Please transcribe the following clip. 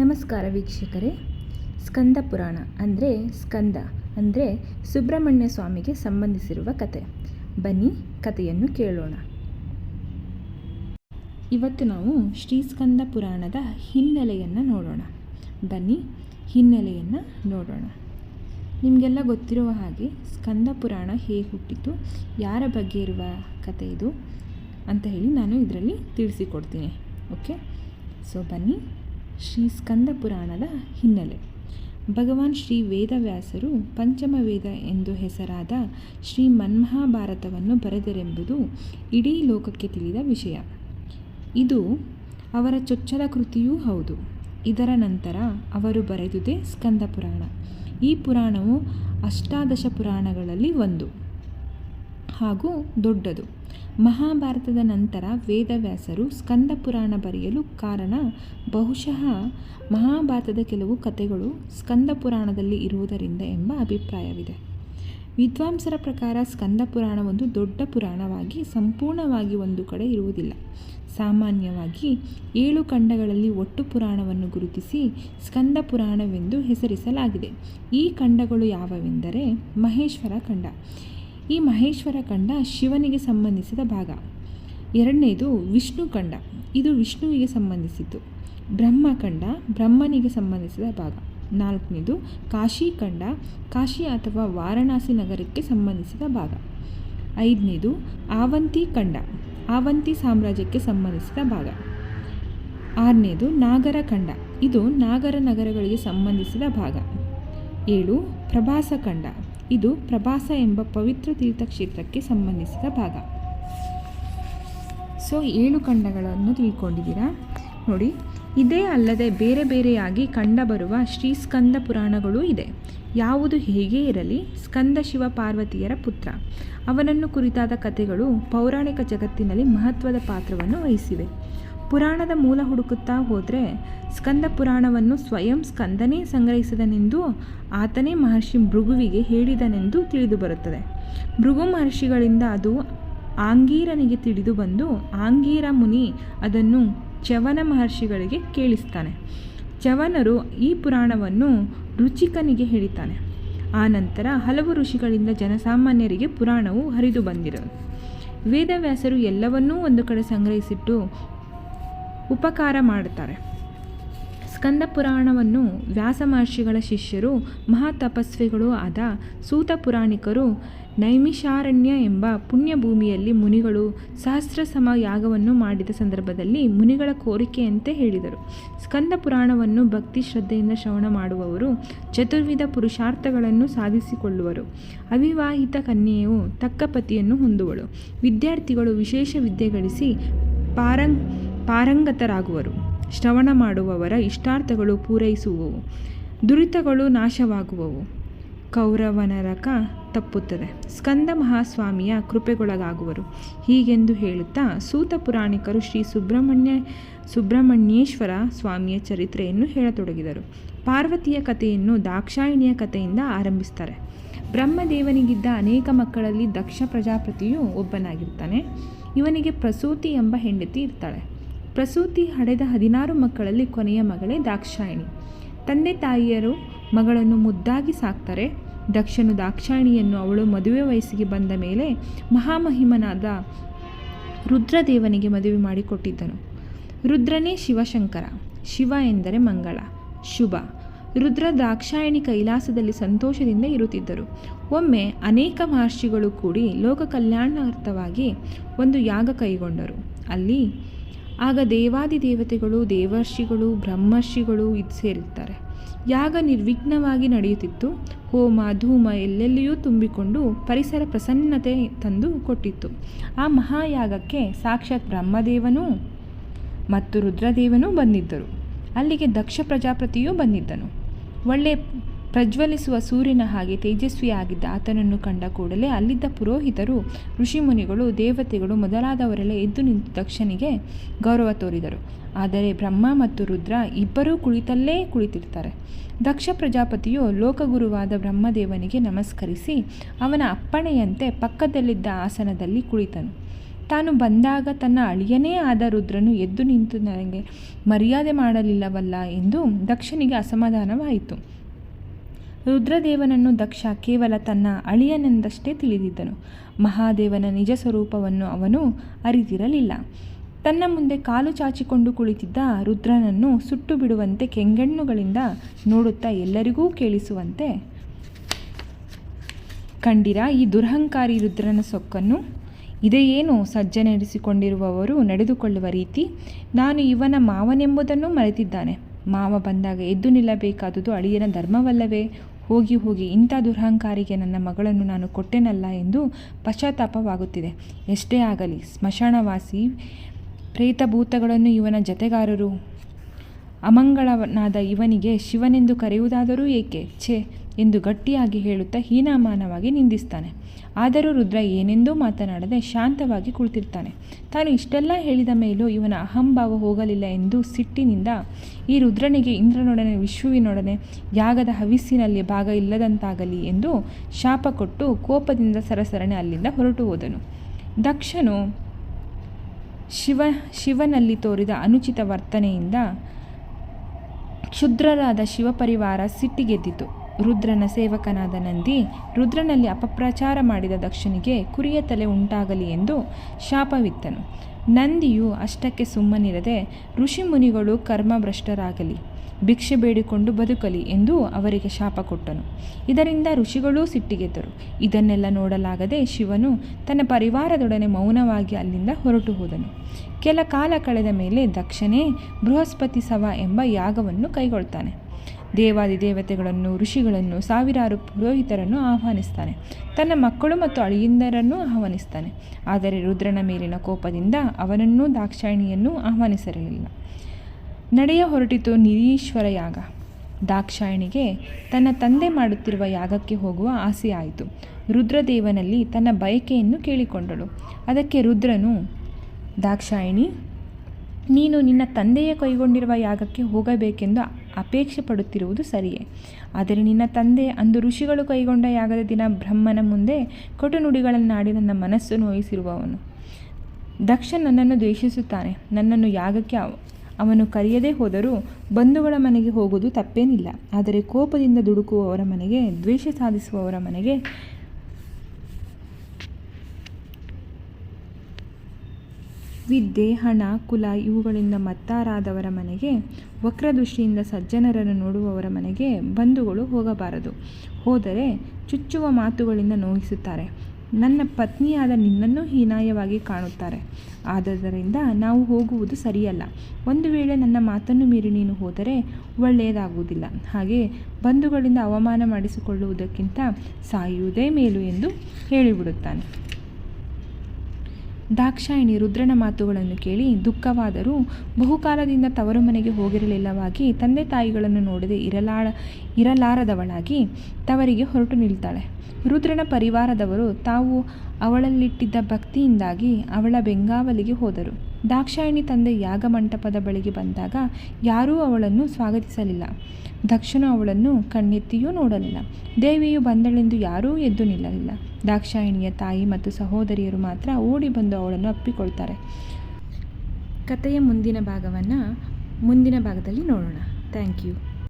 ನಮಸ್ಕಾರ ವೀಕ್ಷಕರೇ. ಸ್ಕಂದ ಪುರಾಣ ಅಂದರೆ ಸ್ಕಂದ ಅಂದರೆ ಸುಬ್ರಹ್ಮಣ್ಯ ಸ್ವಾಮಿಗೆ ಸಂಬಂಧಿಸಿರುವ ಕತೆ. ಬನ್ನಿ ಕಥೆಯನ್ನು ಕೇಳೋಣ. ಇವತ್ತು ನಾವು ಶ್ರೀ ಸ್ಕಂದ ಪುರಾಣದ ಹಿನ್ನೆಲೆಯನ್ನು ನೋಡೋಣ. ಬನ್ನಿ ಹಿನ್ನೆಲೆಯನ್ನು ನೋಡೋಣ. ನಿಮಗೆಲ್ಲ ಗೊತ್ತಿರುವ ಹಾಗೆ ಸ್ಕಂದ ಪುರಾಣ ಹೇಗೆ ಹುಟ್ಟಿತು, ಯಾರ ಬಗ್ಗೆ ಇರುವ ಕತೆ ಇದು ಅಂತ ಹೇಳಿ ನಾನು ಇದರಲ್ಲಿ ತಿಳಿಸಿಕೊಡ್ತೀನಿ. ಓಕೆ? ಸೊ ಬನ್ನಿ ಶ್ರೀ ಸ್ಕಂದ ಪುರಾಣದ ಹಿನ್ನೆಲೆ. ಭಗವಾನ್ ಶ್ರೀ ವೇದವ್ಯಾಸರು ಪಂಚಮ ವೇದ ಎಂದು ಹೆಸರಾದ ಶ್ರೀ ಮನ್ಮಹಾಭಾರತವನ್ನು ಬರೆದರೆಂಬುದು ಇಡೀ ಲೋಕಕ್ಕೆ ತಿಳಿದ ವಿಷಯ. ಇದು ಅವರ ಚೊಚ್ಚಲ ಕೃತಿಯೂ ಹೌದು. ಇದರ ನಂತರ ಅವರು ಬರೆದುದೇ ಸ್ಕಂದ ಪುರಾಣ. ಈ ಪುರಾಣವು ಅಷ್ಟಾದಶ ಪುರಾಣಗಳಲ್ಲಿ ಒಂದು ಹಾಗೂ ದೊಡ್ಡದು. ಮಹಾಭಾರತದ ನಂತರ ವೇದವ್ಯಾಸರು ಸ್ಕಂದ ಪುರಾಣ ಬರೆಯಲು ಕಾರಣ ಬಹುಶಃ ಮಹಾಭಾರತದ ಕೆಲವು ಕಥೆಗಳು ಸ್ಕಂದ ಪುರಾಣದಲ್ಲಿ ಇರುವುದರಿಂದ ಎಂಬ ಅಭಿಪ್ರಾಯವಿದೆ. ವಿದ್ವಾಂಸರ ಪ್ರಕಾರ ಸ್ಕಂದ ಪುರಾಣ ಒಂದು ದೊಡ್ಡ ಪುರಾಣವಾಗಿ ಸಂಪೂರ್ಣವಾಗಿ ಒಂದು ಕಡೆ ಇರುವುದಿಲ್ಲ. ಸಾಮಾನ್ಯವಾಗಿ ಏಳು ಖಂಡಗಳಲ್ಲಿ ಒಟ್ಟು ಪುರಾಣವನ್ನು ಗುರುತಿಸಿ ಸ್ಕಂದ ಪುರಾಣವೆಂದು ಹೆಸರಿಸಲಾಗಿದೆ. ಈ ಖಂಡಗಳು ಯಾವವೆಂದರೆ ಮಹೇಶ್ವರ ಖಂಡ. ಈ ಮಹೇಶ್ವರ ಖಂಡ ಶಿವನಿಗೆ ಸಂಬಂಧಿಸಿದ ಭಾಗ. ಎರಡನೇದು ವಿಷ್ಣು ಖಂಡ ಇದು ವಿಷ್ಣುವಿಗೆ ಸಂಬಂಧಿಸಿದ್ದು. ಬ್ರಹ್ಮಖಂಡ ಬ್ರಹ್ಮನಿಗೆ ಸಂಬಂಧಿಸಿದ ಭಾಗ. ನಾಲ್ಕನೇದು ಕಾಶಿ ಖಂಡ ಕಾಶಿ ಅಥವಾ ವಾರಣಾಸಿ ನಗರಕ್ಕೆ ಸಂಬಂಧಿಸಿದ ಭಾಗ. ಐದನೇದು ಆವಂತಿ ಖಂಡ ಆವಂತಿ ಸಾಮ್ರಾಜ್ಯಕ್ಕೆ ಸಂಬಂಧಿಸಿದ ಭಾಗ. ಆರನೇದು ನಾಗರ ಖಂಡ ಇದು ನಾಗರ ನಗರಗಳಿಗೆ ಸಂಬಂಧಿಸಿದ ಭಾಗ. ಏಳು ಪ್ರಭಾಸ ಖಂಡ ಇದು ಪ್ರಭಾಸ ಎಂಬ ಪವಿತ್ರ ತೀರ್ಥಕ್ಷೇತ್ರಕ್ಕೆ ಸಂಬಂಧಿಸಿದ ಭಾಗ. ಸೊ, ಏಳು ಖಂಡಗಳನ್ನು ತಿಳ್ಕೊಂಡಿದ್ದೀರಾ? ನೋಡಿ, ಇದೇ ಅಲ್ಲದೆ ಬೇರೆ ಬೇರೆಯಾಗಿ ಕಂಡುಬರುವ ಶ್ರೀ ಸ್ಕಂದ ಪುರಾಣಗಳೂ ಇದೆ. ಯಾವುದು ಹೇಗೆ ಇರಲಿ, ಸ್ಕಂದ ಶಿವ ಪಾರ್ವತಿಯರ ಪುತ್ರ. ಅವನನ್ನು ಕುರಿತಾದ ಕಥೆಗಳು ಪೌರಾಣಿಕ ಜಗತ್ತಿನಲ್ಲಿ ಮಹತ್ವದ ಪಾತ್ರವನ್ನು ವಹಿಸಿವೆ. ಪುರಾಣದ ಮೂಲ ಹುಡುಕುತ್ತಾ ಹೋದರೆ ಸ್ಕಂದ ಪುರಾಣವನ್ನು ಸ್ವಯಂ ಸ್ಕಂದನೇ ಸಂಗ್ರಹಿಸಿದನೆಂದು ಆತನೇ ಮಹರ್ಷಿ ಭೃಗುವಿಗೆ ಹೇಳಿದನೆಂದು ತಿಳಿದು ಬರುತ್ತದೆ. ಭೃಗು ಮಹರ್ಷಿಗಳಿಂದ ಅದು ಆಂಗೀರನಿಗೆ ತಿಳಿದು ಬಂದು ಆಂಗೀರ ಮುನಿ ಅದನ್ನು ಚವನ ಮಹರ್ಷಿಗಳಿಗೆ ಕೇಳಿಸ್ತಾನೆ. ಚವನರು ಈ ಪುರಾಣವನ್ನು ರುಚಿಕನಿಗೆ ಹೇಳಿತಾನೆ ಆನಂತರ ನಂತರ ಹಲವು ಋಷಿಗಳಿಂದ ಜನಸಾಮಾನ್ಯರಿಗೆ ಪುರಾಣವು ಹರಿದು ಬಂದಿರೋದು ವೇದವ್ಯಾಸರು ಎಲ್ಲವನ್ನೂ ಒಂದು ಕಡೆ ಸಂಗ್ರಹಿಸಿಟ್ಟು ಉಪಕಾರ ಮಾಡುತ್ತಾರೆ. ಸ್ಕಂದ ಪುರಾಣವನ್ನು ವ್ಯಾಸ ಮಹರ್ಷಿಗಳ ಶಿಷ್ಯರು ಮಹಾತಪಸ್ವಿಗಳು ಆದ ಸೂತ ಪುರಾಣಿಕರು ನೈಮಿಷಾರಣ್ಯ ಎಂಬ ಪುಣ್ಯಭೂಮಿಯಲ್ಲಿ ಮುನಿಗಳು ಸಹಸ್ರ ಸಮ ಯಾಗವನ್ನು ಮಾಡಿದ ಸಂದರ್ಭದಲ್ಲಿ ಮುನಿಗಳ ಕೋರಿಕೆಯಂತೆ ಹೇಳಿದರು. ಸ್ಕಂದ ಪುರಾಣವನ್ನು ಭಕ್ತಿ ಶ್ರದ್ಧೆಯಿಂದ ಶ್ರವಣ ಮಾಡುವವರು ಚತುರ್ವಿಧ ಪುರುಷಾರ್ಥಗಳನ್ನು ಸಾಧಿಸಿಕೊಳ್ಳುವರು. ಅವಿವಾಹಿತ ಕನ್ಯೆಯು ತಕ್ಕ ಪತಿಯನ್ನು ಹೊಂದುವಳು. ವಿದ್ಯಾರ್ಥಿಗಳು ವಿಶೇಷ ವಿದ್ಯೆ ಗಳಿಸಿ ಪಾರಂಗ್ ಪಾರಂಗತರಾಗುವರು. ಶ್ರವಣ ಮಾಡುವವರ ಇಷ್ಟಾರ್ಥಗಳು ಪೂರೈಸುವವು. ದುರಿತಗಳು ನಾಶವಾಗುವವು. ಕೌರವನರಕ ತಪ್ಪುತ್ತದೆ. ಸ್ಕಂದ ಮಹಾಸ್ವಾಮಿಯ ಕೃಪೆಗೊಳಗಾಗುವರು. ಹೀಗೆಂದು ಹೇಳುತ್ತಾ ಸೂತ ಪುರಾಣಿಕರು ಶ್ರೀ ಸುಬ್ರಹ್ಮಣ್ಯ, ಸುಬ್ರಹ್ಮಣ್ಯೇಶ್ವರ ಸ್ವಾಮಿಯ ಚರಿತ್ರೆಯನ್ನು ಹೇಳತೊಡಗಿದರು. ಪಾರ್ವತಿಯ ಕಥೆಯನ್ನು ದಾಕ್ಷಾಯಿಣಿಯ ಕಥೆಯಿಂದ ಆರಂಭಿಸ್ತಾರೆ. ಬ್ರಹ್ಮದೇವನಿಗಿದ್ದ ಅನೇಕ ಮಕ್ಕಳಲ್ಲಿ ದಕ್ಷ ಪ್ರಜಾಪತಿಯು ಒಬ್ಬನಾಗಿರ್ತಾನೆ. ಇವನಿಗೆ ಪ್ರಸೂತಿ ಎಂಬ ಹೆಂಡತಿ ಇರ್ತಾಳೆ. ಪ್ರಸೂತಿ ಹಡೆದ ಹದಿನಾರು ಮಕ್ಕಳಲ್ಲಿ ಕೊನೆಯ ಮಗಳೇ ದಾಕ್ಷಾಯಿಣಿ. ತಂದೆ ತಾಯಿಯರು ಮಗಳನ್ನು ಮುದ್ದಾಗಿ ಸಾಕ್ತಾರೆ. ದಕ್ಷನು ದಾಕ್ಷಾಯಿಣಿಯನ್ನು ಅವಳು ಮದುವೆ ವಯಸ್ಸಿಗೆ ಬಂದ ಮೇಲೆ ಮಹಾಮಹಿಮನಾದ ರುದ್ರದೇವನಿಗೆ ಮದುವೆ ಮಾಡಿಕೊಟ್ಟಿದ್ದನು. ರುದ್ರನೇ ಶಿವಶಂಕರ. ಶಿವ ಎಂದರೆ ಮಂಗಳ. ಶುಭ. ರುದ್ರ ದಾಕ್ಷಾಯಣಿ ಕೈಲಾಸದಲ್ಲಿ ಸಂತೋಷದಿಂದ ಇರುತ್ತಿದ್ದರು. ಒಮ್ಮೆ ಅನೇಕ ಮಹರ್ಷಿಗಳು ಕೂಡಿ ಲೋಕ ಕಲ್ಯಾಣಾರ್ಥವಾಗಿ ಒಂದು ಯಾಗ ಕೈಗೊಂಡರು. ಅಲ್ಲಿ ಆಗ ದೇವಾದಿ ದೇವತೆಗಳು, ದೇವರ್ಷಿಗಳು, ಬ್ರಹ್ಮರ್ಷಿಗಳು ಇದು ಸೇರಿರ್ತಾರೆ. ಯಾಗ ನಿರ್ವಿಘ್ನವಾಗಿ ನಡೆಯುತ್ತಿತ್ತು. ಹೋಮ, ಧೂಮ ಎಲ್ಲೆಲ್ಲಿಯೂ ತುಂಬಿಕೊಂಡು ಪರಿಸರ ಪ್ರಸನ್ನತೆ ತಂದು ಕೊಟ್ಟಿತ್ತು. ಆ ಮಹಾಯಾಗಕ್ಕೆ ಸಾಕ್ಷಾತ್ ಬ್ರಹ್ಮದೇವನೂ ಮತ್ತು ರುದ್ರದೇವನೂ ಬಂದಿದ್ದರು. ಅಲ್ಲಿಗೆ ದಕ್ಷ ಪ್ರಜಾಪತಿಯೂ ಬಂದಿದ್ದನು. ಒಳ್ಳೆ ಪ್ರಜ್ವಲಿಸುವ ಸೂರ್ಯನ ಹಾಗೆ ತೇಜಸ್ವಿಯಾಗಿದ್ದ ಆತನನ್ನು ಕಂಡ ಕೂಡಲೇ ಅಲ್ಲಿದ್ದ ಪುರೋಹಿತರು, ಋಷಿಮುನಿಗಳು, ದೇವತೆಗಳು ಮೊದಲಾದವರೆಲ್ಲ ಎದ್ದು ನಿಂತು ದಕ್ಷನಿಗೆ ಗೌರವ ತೋರಿದರು. ಆದರೆ ಬ್ರಹ್ಮ ಮತ್ತು ರುದ್ರ ಇಬ್ಬರೂ ಕುಳಿತಲ್ಲೇ ಕುಳಿತಿರ್ತಾರೆ. ದಕ್ಷ ಪ್ರಜಾಪತಿಯು ಲೋಕಗುರುವಾದ ಬ್ರಹ್ಮದೇವನಿಗೆ ನಮಸ್ಕರಿಸಿ ಅವನ ಅಪ್ಪಣೆಯಂತೆ ಪಕ್ಕದಲ್ಲಿದ್ದ ಆಸನದಲ್ಲಿ ಕುಳಿತನು. ತಾನು ಬಂದಾಗ ತನ್ನ ಅಳಿಯನೇ ಆದ ರುದ್ರನು ಎದ್ದು ನಿಂತು ನನಗೆ ಮರ್ಯಾದೆ ಮಾಡಲಿಲ್ಲವಲ್ಲ ಎಂದು ದಕ್ಷನಿಗೆ ಅಸಮಾಧಾನವಾಯಿತು. ರುದ್ರದೇವನನ್ನು ದಕ್ಷ ಕೇವಲ ತನ್ನ ಅಳಿಯನೆಂದಷ್ಟೇ ತಿಳಿದಿದ್ದನು. ಮಹಾದೇವನ ನಿಜ ಸ್ವರೂಪವನ್ನು ಅವನು ಅರಿತಿರಲಿಲ್ಲ. ತನ್ನ ಮುಂದೆ ಕಾಲು ಚಾಚಿಕೊಂಡು ಕುಳಿತಿದ್ದ ರುದ್ರನನ್ನು ಸುಟ್ಟು ಬಿಡುವಂತೆ ಕೆಂಗಣ್ಣುಗಳಿಂದ ನೋಡುತ್ತಾ ಎಲ್ಲರಿಗೂ ಕೇಳಿಸುವಂತೆ, ಕಂಡಿರ ಈ ದುರಹಂಕಾರಿ ರುದ್ರನ ಸೊಕ್ಕನ್ನು? ಇದೇನು ಸಜ್ಜನೆಡಿಸಿಕೊಂಡಿರುವವರು ನಡೆದುಕೊಳ್ಳುವ ರೀತಿ? ನಾನು ಇವನ ಮಾವನೆಂಬುದನ್ನು ಮರೆತಿದ್ದಾನೆ. ಮಾವ ಬಂದಾಗ ಎದ್ದು ನಿಲ್ಲಬೇಕಾದುದು ಅಳಿಯನ ಧರ್ಮವಲ್ಲವೇ? ಹೋಗಿ ಹೋಗಿ ಇಂಥ ದುರಹಂಕಾರಿಗೆ ನನ್ನ ಮಗಳನ್ನು ನಾನು ಕೊಟ್ಟೆನಲ್ಲ ಎಂದು ಪಶ್ಚಾತ್ತಾಪವಾಗುತ್ತಿದೆ. ಎಷ್ಟೇ ಆಗಲಿ, ಸ್ಮಶಾನವಾಸಿ, ಪ್ರೇತಭೂತಗಳನ್ನು ಇವನ ಜತೆಗಾರರು ಅಮಂಗಳನಾದ ಇವನಿಗೆ ಶಿವನೆಂದು ಕರೆಯುವುದಾದರೂ ಏಕೆ? ಛೇ, ಎಂದು ಗಟ್ಟಿಯಾಗಿ ಹೇಳುತ್ತಾ ಹೀನಾಮಾನವಾಗಿ ನಿಂದಿಸ್ತಾನೆ. ಆದರೂ ರುದ್ರ ಏನೆಂದೂ ಮಾತನಾಡದೆ ಶಾಂತವಾಗಿ ಕುಳಿತಿರ್ತಾನೆ. ತಾನು ಇಷ್ಟೆಲ್ಲ ಹೇಳಿದ ಮೇಲೂ ಇವನ ಅಹಂಭಾವ ಹೋಗಲಿಲ್ಲ ಎಂದು ಸಿಟ್ಟಿನಿಂದ ಈ ರುದ್ರನಿಗೆ ಇಂದ್ರನೊಡನೆ, ವಿಶ್ವವಿನೊಡನೆ ಯಾಗದ ಹವಿಸ್ಸಿನಲ್ಲಿ ಭಾಗ ಇಲ್ಲದಂತಾಗಲಿ ಎಂದು ಶಾಪ ಕೊಟ್ಟು ಕೋಪದಿಂದ ಸರಸರಣೆ ಅಲ್ಲಿಂದ ಹೊರಟು ಹೋದನು. ದಕ್ಷನು ಶಿವ, ಶಿವನಲ್ಲಿ ತೋರಿದ ಅನುಚಿತ ವರ್ತನೆಯಿಂದ ಕ್ಷುದ್ರರಾದ ಶಿವಪರಿವಾರ ಸಿಟ್ಟಿಗೆದ್ದಿತು. ರುದ್ರನ ಸೇವಕನಾದ ನಂದಿ, ರುದ್ರನಲ್ಲಿ ಅಪಪ್ರಚಾರ ಮಾಡಿದ ದಕ್ಷನಿಗೆ ಕುರಿಯ ತಲೆ ಉಂಟಾಗಲಿ ಎಂದು ಶಾಪವಿತ್ತನು. ನಂದಿಯು ಅಷ್ಟಕ್ಕೆ ಸುಮ್ಮನಿರದೆ, ಋಷಿ ಮುನಿಗಳು ಕರ್ಮಭ್ರಷ್ಟರಾಗಲಿ. ಭಿಕ್ಷೆ ಬೇಡಿಕೊಂಡು ಬದುಕಲಿ ಎಂದು ಅವರಿಗೆ ಶಾಪ ಕೊಟ್ಟನು. ಇದರಿಂದ ಋಷಿಗಳೂ ಸಿಟ್ಟಿಗೆದ್ದರು. ಇದನ್ನೆಲ್ಲ ನೋಡಲಾಗದೆ ಶಿವನು ತನ್ನ ಪರಿವಾರದೊಡನೆ ಮೌನವಾಗಿ ಅಲ್ಲಿಂದ ಹೊರಟು ಹೋದನು. ಕೆಲ ಕಾಲ ಕಳೆದ ಮೇಲೆ ದಕ್ಷನೇ ಬೃಹಸ್ಪತಿ ಸವ ಎಂಬ ಯಾಗವನ್ನು ಕೈಗೊಳ್ತಾನೆ. ದೇವಾದಿ ದೇವತೆಗಳನ್ನು, ಋಷಿಗಳನ್ನು, ಸಾವಿರಾರು ಪುರೋಹಿತರನ್ನು ಆಹ್ವಾನಿಸ್ತಾನೆ. ತನ್ನ ಮಕ್ಕಳು ಮತ್ತು ಅಳಿಯಂದರನ್ನೂ ಆಹ್ವಾನಿಸ್ತಾನೆ. ಆದರೆ ರುದ್ರನ ಮೇಲಿನ ಕೋಪದಿಂದ ಅವನನ್ನೂ ದಾಕ್ಷಾಯಿಣಿಯನ್ನು ಆಹ್ವಾನಿಸಿರಲಿಲ್ಲ ನಡೆಯ ಹೊರಟಿತು ನಿರೀಶ್ವರ ಯಾಗ. ದಾಕ್ಷಾಯಣಿಗೆ ತನ್ನ ತಂದೆ ಮಾಡುತ್ತಿರುವ ಯಾಗಕ್ಕೆ ಹೋಗುವ ಆಸೆಯಾಯಿತು ರುದ್ರದೇವನಲ್ಲಿ ತನ್ನ ಬಯಕೆಯನ್ನು ಕೇಳಿಕೊಂಡಳು. ಅದಕ್ಕೆ ರುದ್ರನು, ದಾಕ್ಷಾಯಿಣಿ, ನೀನು ನಿನ್ನ ತಂದೆಯ ಕೈಗೊಂಡಿರುವ ಯಾಗಕ್ಕೆ ಹೋಗಬೇಕೆಂದು ಅಪೇಕ್ಷೆ ಪಡುತ್ತಿರುವುದು ಸರಿಯೇ. ಆದರೆ ನಿನ್ನ ತಂದೆ ಅಂದು ಋಷಿಗಳು ಕೈಗೊಂಡ ಯಾಗದ ದಿನ ಬ್ರಹ್ಮನ ಮುಂದೆ ಕೊಟು ನುಡಿಗಳನ್ನಾಡಿ ನನ್ನ ಮನಸ್ಸು ನೋಯಿಸಿರುವವನು. ದಕ್ಷ ನನ್ನನ್ನು ದ್ವೇಷಿಸುತ್ತಾನೆ. ನನ್ನನ್ನು ಯಾಗಕ್ಕೆ ಅವನು ಕರೆಯದೇ ಹೋದರೂ ಬಂಧುಗಳ ಮನೆಗೆ ಹೋಗುವುದು ತಪ್ಪೇನಿಲ್ಲ. ಆದರೆ ಕೋಪದಿಂದ ದುಡುಕುವವರ ಮನೆಗೆ, ದ್ವೇಷ ಸಾಧಿಸುವವರ ಮನೆಗೆ ವಿದ್ಯೆ, ಹಣ, ಕುಲ ಇವುಗಳಿಂದ ಮತ್ತಾರಾದವರ ಮನೆಗೆ, ವಕ್ರದೃಷ್ಟಿಯಿಂದ ಸಜ್ಜನರನ್ನು ನೋಡುವವರ ಮನೆಗೆ ಬಂಧುಗಳು ಹೋಗಬಾರದು. ಹೋದರೆ ಚುಚ್ಚುವ ಮಾತುಗಳಿಂದ ನೋಯಿಸುತ್ತಾರೆ. ನನ್ನ ಪತ್ನಿಯಾದ ನಿನ್ನನ್ನು ಹೀನಾಯವಾಗಿ ಕಾಣುತ್ತಾರೆ. ಆದ್ದರಿಂದ ನಾವು ಹೋಗುವುದು ಸರಿಯಲ್ಲ. ಒಂದು ವೇಳೆ ನನ್ನ ಮಾತನ್ನು ಮೀರಿ ನೀನು ಹೋದರೆ ಒಳ್ಳೆಯದಾಗುವುದಿಲ್ಲ. ಹಾಗೆ ಬಂಧುಗಳಿಂದ ಅವಮಾನ ಮಾಡಿಸಿಕೊಳ್ಳುವುದಕ್ಕಿಂತ ಸಾಯುವುದೇ ಮೇಲು ಎಂದು ಹೇಳಿಬಿಡುತ್ತಾನೆ. ದಾಕ್ಷಾಯಿಣಿ ರುದ್ರನ ಮಾತುಗಳನ್ನು ಕೇಳಿ ದುಃಖವಾದರೂ ಬಹುಕಾಲದಿಂದ ತವರು ಮನೆಗೆ ಹೋಗಿರಲಿಲ್ಲವಾಗಿ ತಂದೆ ತಾಯಿಗಳನ್ನು ನೋಡದೆ ಇರಲಾಳ, ಇರಲಾರದವಳಾಗಿ ತವರಿಗೆ ಹೊರಟು ನಿಲ್ತಾಳೆ. ರುದ್ರನ ಪರಿವಾರದವರು ತಾವು ಅವಳಲ್ಲಿಟ್ಟಿದ್ದ ಭಕ್ತಿಯಿಂದಾಗಿ ಅವಳ ಬೆಂಗಾವಲಿಗೆ ಹೋದರು. ದಾಕ್ಷಾಯಿಣಿ ತಂದೆ ಯಾಗ ಮಂಟಪದ ಬಳಿಗೆ ಬಂದಾಗ ಯಾರೂ ಅವಳನ್ನು ಸ್ವಾಗತಿಸಲಿಲ್ಲ. ದಕ್ಷನು ಅವಳನ್ನು ಕಣ್ಣೆತ್ತಿಯೂ ನೋಡಲಿಲ್ಲ. ದೇವಿಯು ಬಂದಳೆಂದು ಯಾರೂ ಎದ್ದು ನಿಲ್ಲಲಿಲ್ಲ. ದಾಕ್ಷಾಯಿಣಿಯ ತಾಯಿ ಮತ್ತು ಸಹೋದರಿಯರು ಮಾತ್ರ ಓಡಿ ಬಂದು ಅವಳನ್ನು ಅಪ್ಪಿಕೊಳ್ತಾರೆ. ಕಥೆಯ ಮುಂದಿನ ಭಾಗವನ್ನು ಮುಂದಿನ ಭಾಗದಲ್ಲಿ ನೋಡೋಣ. Thank you.